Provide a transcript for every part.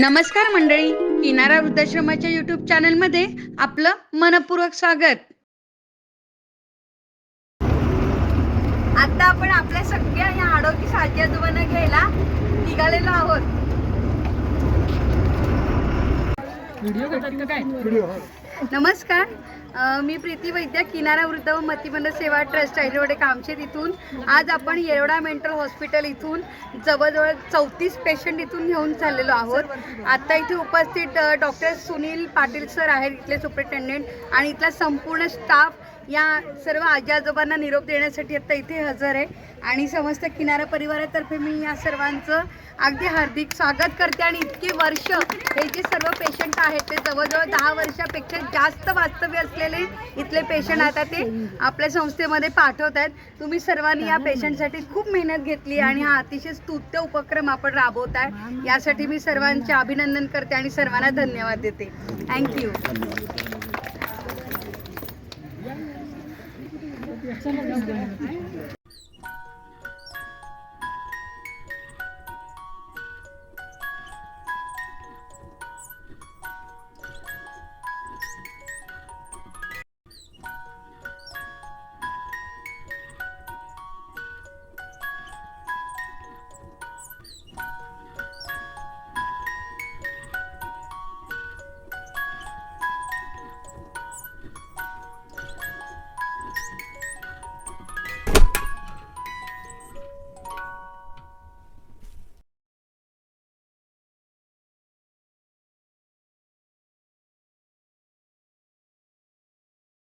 नमस्कार मंडळी किनारा वृद्धाश्रमाच्या युट्यूब चॅनलमध्ये आपलं मनपूर्वक स्वागत. आता आपण आपल्या सगळ्या या आडोकी आजी आजोबांना घ्यायला निघालेलो आहोत. नमस्कार. मी प्रीती वैद्य किनारा वृद्ध व मतिमंद सेवा ट्रस्ट ऐरोडे कामशेत इथून. आज आपण येरवडा मेंटल हॉस्पिटल इथून जवळजवळ चौतीस पेशंट इथून घेऊन चाललेलो आहोत. आता इथे उपस्थित डॉक्टर सुनील पाटील सर आहेत इथले सुपरिटेंडेंट आणि इथला संपूर्ण स्टाफ या सर्व आजी आजोबांना निरोप देण्यासाठी आता इथे हजर आहे. आणि समस्त किनारा परिवारातर्फे मी या सर्वांचं अगदी हार्दिक स्वागत करते आणि इतकी वर्ष हे जे सर्व पेशंट आहेत ते जवळजवळ दहा वर्षापेक्षा जास्त वास्तव्य असलेले इथले पेशंट आता ते आपल्या संस्थेमध्ये पाठवत आहेत. तुम्ही सर्वांनी या पेशंटसाठी खूप मेहनत घेतली आणि हा अतिशय स्तुत्य उपक्रम आपण राबवत आहे. यासाठी मी सर्वांचे अभिनंदन करते आणि सर्वांना धन्यवाद देते. थँक्यू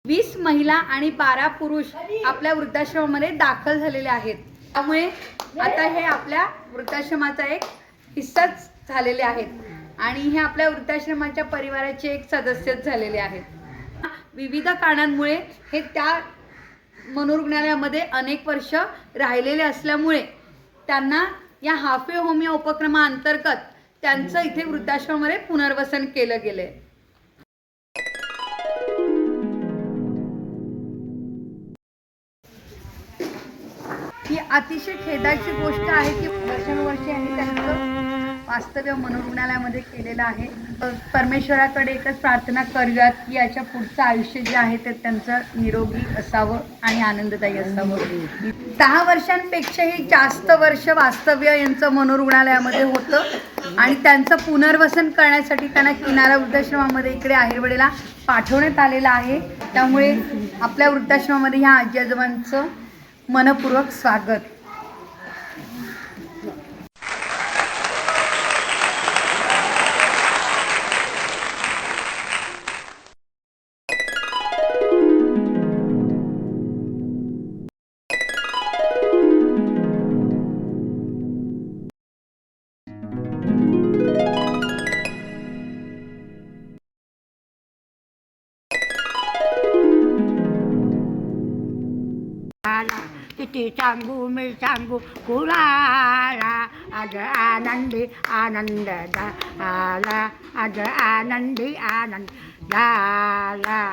वीस महिला आणि बारा पुरुष आपल्या वृद्धाश्रमामध्ये दाखल झालेले आहेत. त्यामुळे आता हे आपल्या वृद्धाश्रमाचा एक हिस्साच झालेले आहेत. आणि हे आपल्या वृद्धाश्रमाच्या परिवाराचे एक सदस्यच झालेले आहेत. विविध कारणांमुळे हे त्या मनोरुग्णालयामध्ये अनेक वर्ष राहिलेले असल्यामुळे त्यांना या हाफे होम या उपक्रमाअंतर्गत त्यांचं इथे वृद्धाश्रमामध्ये पुनर्वसन केलं गेलंय. ही अतिशय खेदाची गोष्ट आहे की वर्षानुवर्षे यांनी त्यांचं वास्तव्य मनोरुग्णालयामध्ये केलेलं आहे. परमेश्वराकडे एकच प्रार्थना करूयात की याच्या पुढचं आयुष्य जे आहे ते त्यांचं निरोगी असावं आणि आनंददायी असावं. दहा वर्षांपेक्षाही जास्त वर्ष वास्तव्य यांचं मनोरुग्णालयामध्ये होतं आणि त्यांचं पुनर्वसन करण्यासाठी त्यांना किनारा वृद्धाश्रमामध्ये इकडे आहिरवडेला पाठवण्यात आलेलं आहे. त्यामुळे आपल्या वृद्धाश्रमामध्ये ह्या आजी आजोबांचं मनपूर्वक स्वागत. किती सांगू मी सांगू कुणाला आज आनंदी आनंद झाला आज आनंदी आनंद झाला